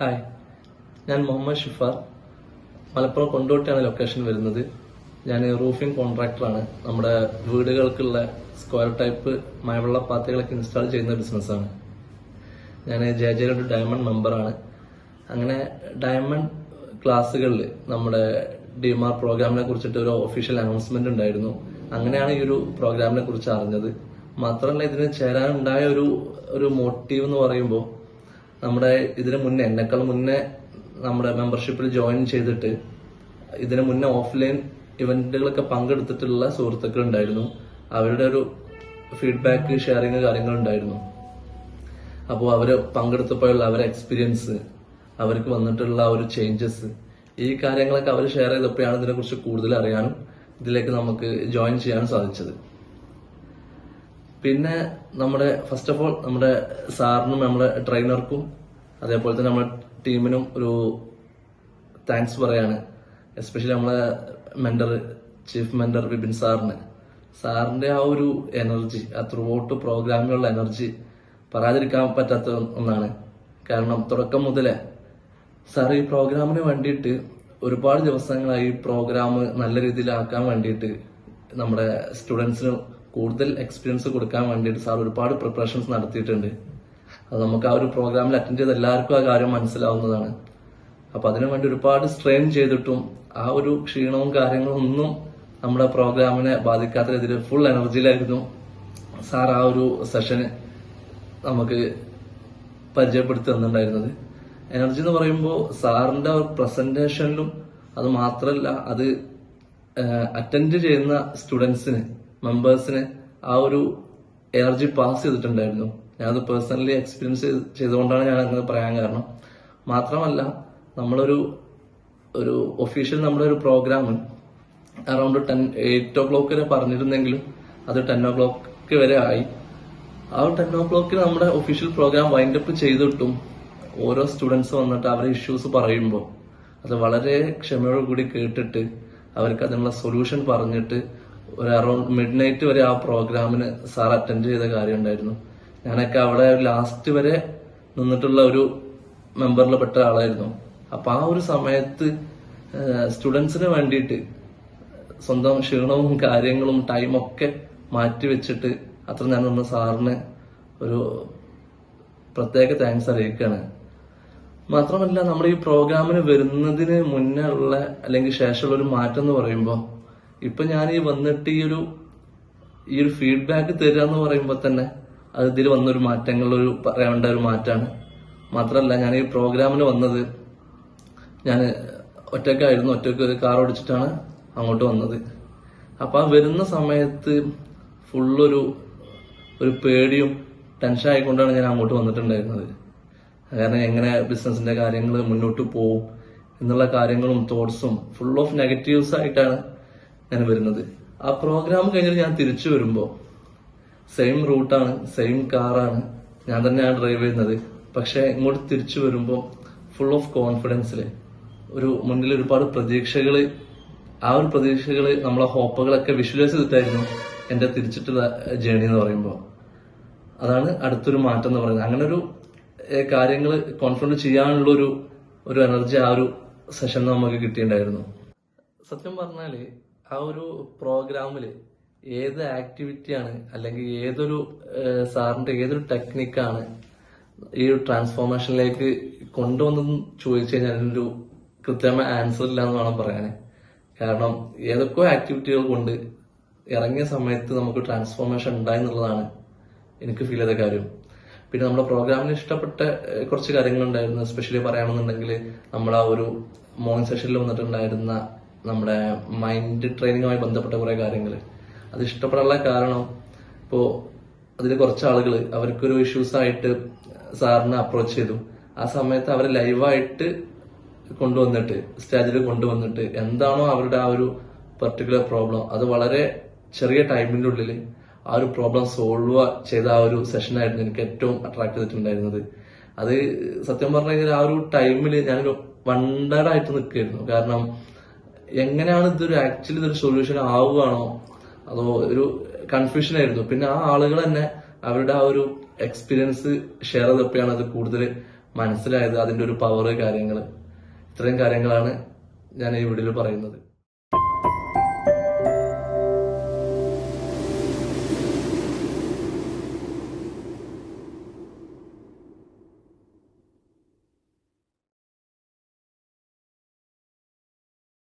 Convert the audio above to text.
Hi ഞാൻ മുഹമ്മദ് ഷിഫാർ. മലപ്പുറം കൊണ്ടോട്ടിയാണ് location വരുന്നത്. ഞാൻ റൂഫിംഗ് കോൺട്രാക്ടറാണ് നമ്മുടെ വീടുകൾക്കുള്ള സ്ക്വയർ ടൈപ്പ് മഴവെള്ള പാത്തകളൊക്കെ ഇൻസ്റ്റാൾ ചെയ്യുന്ന ബിസിനസ്സാണ് ഞാൻ ജെ ജെ ഒരു ഡയമണ്ട് മെമ്പറാണ് അങ്ങനെ ഡയമണ്ട് ക്ലാസ്സുകളിൽ നമ്മുടെ ഡിമാർ പ്രോഗ്രാമിനെ കുറിച്ചിട്ട് ഒരു ഒഫീഷ്യൽ അനൗൺസ്മെന്റ് ഉണ്ടായിരുന്നു. അങ്ങനെയാണ് ഈ ഒരു പ്രോഗ്രാമിനെ കുറിച്ച് അറിഞ്ഞത്. മാത്രമല്ല ഇതിന് ചേരാനുണ്ടായ ഒരു ഒരു മോട്ടീവ് എന്ന് പറയുമ്പോൾ നമ്മുടെ ഇതിനു മുന്നേ എന്നെക്കാൾ മുന്നേ നമ്മുടെ മെമ്പർഷിപ്പിൽ ജോയിൻ ചെയ്തിട്ട് ഇതിന് മുന്നേ ഓഫ്ലൈൻ ഇവന്റുകളൊക്കെ പങ്കെടുത്തിട്ടുള്ള സുഹൃത്തുക്കൾ ഉണ്ടായിരുന്നു. അവരുടെ ഒരു ഫീഡ്ബാക്ക് ഷെയറിങ് കാര്യങ്ങൾ ഉണ്ടായിരുന്നു. അപ്പോൾ അവർ പങ്കെടുത്തപ്പോഴുള്ള അവരുടെ എക്സ്പീരിയൻസ് അവർക്ക് വന്നിട്ടുള്ള ഒരു ചേഞ്ചസ് ഈ കാര്യങ്ങളൊക്കെ അവർ ഷെയർ ചെയ്തപ്പോഴാണ് ഇതിനെക്കുറിച്ച് കൂടുതൽ അറിയാനും ഇതിലേക്ക് നമുക്ക് ജോയിൻ ചെയ്യാനും സാധിച്ചത്. പിന്നെ നമ്മുടെ ഫസ്റ്റ് ഓഫ് ഓൾ നമ്മുടെ സാറിനും നമ്മുടെ ട്രെയിനർക്കും അതേപോലെ തന്നെ നമ്മുടെ ടീമിനും ഒരു താങ്ക്സ് പറയാണ്. എസ്പെഷ്യലി നമ്മളെ മെന്റർ ചീഫ് മെന്റർ വിപിൻ സാറിന്. സാറിന്റെ ആ ഒരു എനർജി ആ ത്രൂ ഔട്ട് പ്രോഗ്രാമിലുള്ള എനർജി പറയാതിരിക്കാൻ പറ്റാത്ത ഒന്നാണ്. കാരണം തുടക്കം മുതലേ സാർ ഈ പ്രോഗ്രാമിന് വേണ്ടിയിട്ട് ഒരുപാട് ദിവസങ്ങളായി പ്രോഗ്രാം നല്ല രീതിയിലാക്കാൻ വേണ്ടിയിട്ട് നമ്മുടെ സ്റ്റുഡൻസിന് കൂടുതൽ എക്സ്പീരിയൻസ് കൊടുക്കാൻ വേണ്ടിയിട്ട് സാർ ഒരുപാട് പ്രിപ്പറേഷൻസ് നടത്തിയിട്ടുണ്ട്. അത് നമുക്ക് ആ ഒരു പ്രോഗ്രാമിൽ അറ്റൻഡ് ചെയ്ത് എല്ലാവർക്കും ആ കാര്യം മനസ്സിലാവുന്നതാണ്. അപ്പൊ അതിനു വേണ്ടി ഒരുപാട് സ്ട്രെയിൻ ചെയ്തിട്ടും ആ ഒരു ക്ഷീണവും കാര്യങ്ങളും ഒന്നും നമ്മുടെ പ്രോഗ്രാമിനെ ബാധിക്കാത്ത രീതിയിൽ ഫുൾ എനർജിയിലായിരുന്നു സാർ ആ ഒരു സെഷന് നമുക്ക് പരിചയപ്പെടുത്തി തന്നിട്ടുണ്ടായിരുന്നത്. എനർജി എന്ന് പറയുമ്പോൾ സാറിന്റെ പ്രസന്റേഷനിലും അത് മാത്രമല്ല അത് അറ്റൻഡ് ചെയ്യുന്ന സ്റ്റുഡൻസിന് മെമ്പേഴ്സിന് ആ ഒരു എനർജി പാസ് ചെയ്തിട്ടുണ്ടായിരുന്നു. ഞാനത് പേഴ്സണലി എക്സ്പീരിയൻസ് ചെയ്തുകൊണ്ടാണ് ഞാൻ അങ്ങനെ പറയാൻ കാരണം. മാത്രമല്ല നമ്മളൊരു ഒരു ഒഫീഷ്യൽ നമ്മുടെ ഒരു program around ten eight o'clock വരെ പറഞ്ഞിരുന്നെങ്കിലും അത് ടെൻ ഒ ക്ലോക്ക് വരെ ആയി. ആ ടെൻ ഒ ക്ലോക്കിൽ നമ്മുടെ ഒഫീഷ്യൽ പ്രോഗ്രാം വൈൻഡപ്പ് ചെയ്തിട്ടും ഓരോ സ്റ്റുഡൻസ് വന്നിട്ട് അവരുടെ ഇഷ്യൂസ് പറയുമ്പോൾ അത് വളരെ ക്ഷമയോടുകൂടി കേട്ടിട്ട് അവർക്ക് അതിനുള്ള സൊല്യൂഷൻ പറഞ്ഞിട്ട് ഒരു അറൌണ്ട് മിഡ് നൈറ്റ് വരെ ആ പ്രോഗ്രാമിന് സാർ അറ്റൻഡ് ചെയ്ത കാര്യം ഉണ്ടായിരുന്നു. ഞാനൊക്കെ അവിടെ ലാസ്റ്റ് വരെ നിന്നിട്ടുള്ള ഒരു മെമ്പറിൽ പെട്ട ആളായിരുന്നു. അപ്പൊ ആ ഒരു സമയത്ത് സ്റ്റുഡൻസിന് വേണ്ടിയിട്ട് സ്വന്തം ക്ഷീണവും കാര്യങ്ങളും ടൈമൊക്കെ മാറ്റി വെച്ചിട്ട് അത്ര ഞാൻ നിന്ന് സാറിന് ഒരു പ്രത്യേക താങ്ക്സ് അറിയിക്കുകയാണ് മാത്രമല്ല നമ്മൾ ഈ പ്രോഗ്രാമിന് വരുന്നതിന് മുന്നേ ഉള്ള അല്ലെങ്കിൽ ശേഷമുള്ള ഒരു മാറ്റം എന്ന് പറയുമ്പോൾ ഇപ്പൊ ഞാൻ ഈ വന്നിട്ട് ഈ ഒരു ഈ ഒരു ഫീഡ്ബാക്ക് തരിക എന്ന് പറയുമ്പോൾ തന്നെ അത് ഇതിൽ വന്നൊരു മാറ്റങ്ങളൊരു പറയേണ്ട ഒരു മാറ്റാണ്. മാത്രമല്ല ഞാൻ ഈ പ്രോഗ്രാമിന് വന്നത് ഞാൻ ഒറ്റക്കായിരുന്നു ഒറ്റയ്ക്ക് ഒരു കാർ ഓടിച്ചിട്ടാണ് അങ്ങോട്ട് വന്നത്. അപ്പൊ ആ വരുന്ന സമയത്ത് ഫുള്ളൊരു ഒരു പേടിയും ടെൻഷൻ ആയിക്കൊണ്ടാണ് ഞാൻ അങ്ങോട്ട് വന്നിട്ടുണ്ടായിരുന്നത്. കാരണം എങ്ങനെ ബിസിനസിന്റെ കാര്യങ്ങൾ മുന്നോട്ട് പോവും എന്നുള്ള കാര്യങ്ങളും തോട്ട്സും ഫുൾ ഓഫ് നെഗറ്റീവ്സ് ആയിട്ടാണ് ഞാൻ വരുന്നത്. ആ പ്രോഗ്രാം കഴിഞ്ഞിട്ട് ഞാൻ തിരിച്ചു വരുമ്പോൾ സെയിം റൂട്ടാണ് സെയിം കാറാണ് ഞാൻ തന്നെയാണ് ഡ്രൈവ് ചെയ്യുന്നത്. പക്ഷെ ഇങ്ങോട്ട് തിരിച്ചു വരുമ്പോൾ ഫുൾ ഓഫ് കോൺഫിഡൻസിൽ ഒരു മുന്നിൽ ഒരുപാട് പ്രതീക്ഷകൾ ആ ഒരു പ്രതീക്ഷകൾ നമ്മളെ ഹോപ്പുകളൊക്കെ വിഷ്വലൈസ് ചെയ്തിട്ടായിരുന്നു എന്റെ തിരിച്ചിട്ടുള്ള ജേണി എന്ന് പറയുമ്പോൾ അതാണ് അടുത്തൊരു മാറ്റം എന്ന് പറയുന്നത്. അങ്ങനെ ഒരു കാര്യങ്ങൾ കോൺഫിഡന്റ് ചെയ്യാനുള്ള ഒരു ഒരു എനർജി ആ ഒരു സെഷൻ നമുക്ക് കിട്ടിയിട്ടുണ്ടായിരുന്നു. സത്യം പറഞ്ഞാൽ ആ ഒരു പ്രോഗ്രാമിൽ ഏത് ആക്ടിവിറ്റിയാണ് അല്ലെങ്കിൽ ഏതൊരു സാറിന്റെ ഏതൊരു ടെക്നിക്കാണ് ഈ ഒരു ട്രാൻസ്ഫോർമേഷനിലേക്ക് കൊണ്ടുവന്നെന്ന് ചോദിച്ചു കഴിഞ്ഞാൽ അതിനൊരു കൃത്യമായ ആൻസർ ഇല്ല എന്ന് വേണം പറയാന്. കാരണം ഏതൊക്കെ ആക്ടിവിറ്റികൾ കൊണ്ട് ഇറങ്ങിയ സമയത്ത് നമുക്ക് ട്രാൻസ്ഫോർമേഷൻ ഉണ്ടായി എന്നുള്ളതാണ് എനിക്ക് ഫീൽ ചെയ്ത കാര്യം. പിന്നെ നമ്മുടെ പ്രോഗ്രാമിന് ഇഷ്ടപ്പെട്ട കുറച്ച് കാര്യങ്ങളുണ്ടായിരുന്നു. എസ്പെഷ്യലി പറയുകയാണെന്നുണ്ടെങ്കിൽ നമ്മൾ ആ ഒരു മോർണിംഗ് സെഷനിൽ വന്നിട്ടുണ്ടായിരുന്ന നമ്മുടെ മൈൻഡ് ട്രെയിനിങ്ങുമായി ബന്ധപ്പെട്ട കുറെ കാര്യങ്ങൾ അത് ഇഷ്ടപ്പെടാനുള്ള കാരണം ഇപ്പോൾ അതിൽ കുറച്ച് ആളുകൾ അവർക്കൊരു ഇഷ്യൂസ് ആയിട്ട് സാറിനെ അപ്രോച്ച് ചെയ്തു. ആ സമയത്ത് അവർ ലൈവായിട്ട് കൊണ്ടുവന്നിട്ട് സ്റ്റേജിൽ കൊണ്ടുവന്നിട്ട് എന്താണോ അവരുടെ ആ ഒരു പെർട്ടിക്കുലർ പ്രോബ്ലം അത് വളരെ ചെറിയ ടൈമിന്റെ ഉള്ളിൽ ആ ഒരു പ്രോബ്ലം സോൾവ് ചെയ്ത ആ ഒരു സെഷനായിരുന്നു എനിക്ക് ഏറ്റവും അട്രാക്ട് ചെയ്തിട്ടുണ്ടായിരുന്നത്. അത് സത്യം പറഞ്ഞു കഴിഞ്ഞാൽ ആ ഒരു ടൈമിൽ ഞാനൊരു വണ്ടേഡായിട്ട് നിൽക്കുകയായിരുന്നു. കാരണം എങ്ങനെയാണ് ഇതൊരു ആക്ച്വലി ഇതൊരു സൊല്യൂഷൻ ആവുകയാണോ? അതോ ഒരു കൺഫ്യൂഷൻ ആയിരുന്നു. പിന്നെ ആ ആളുകൾ തന്നെ അവരുടെ ആ ഒരു എക്സ്പീരിയൻസ് ഷെയർ ചെയ്തപ്പോഴാണ് അത് കൂടുതൽ മനസ്സിലായത് അതിന്റെ ഒരു പവർ കാര്യങ്ങൾ. ഇത്രയും കാര്യങ്ങളാണ് ഞാൻ ഈ വീഡിയോയിൽ പറയുന്നത്.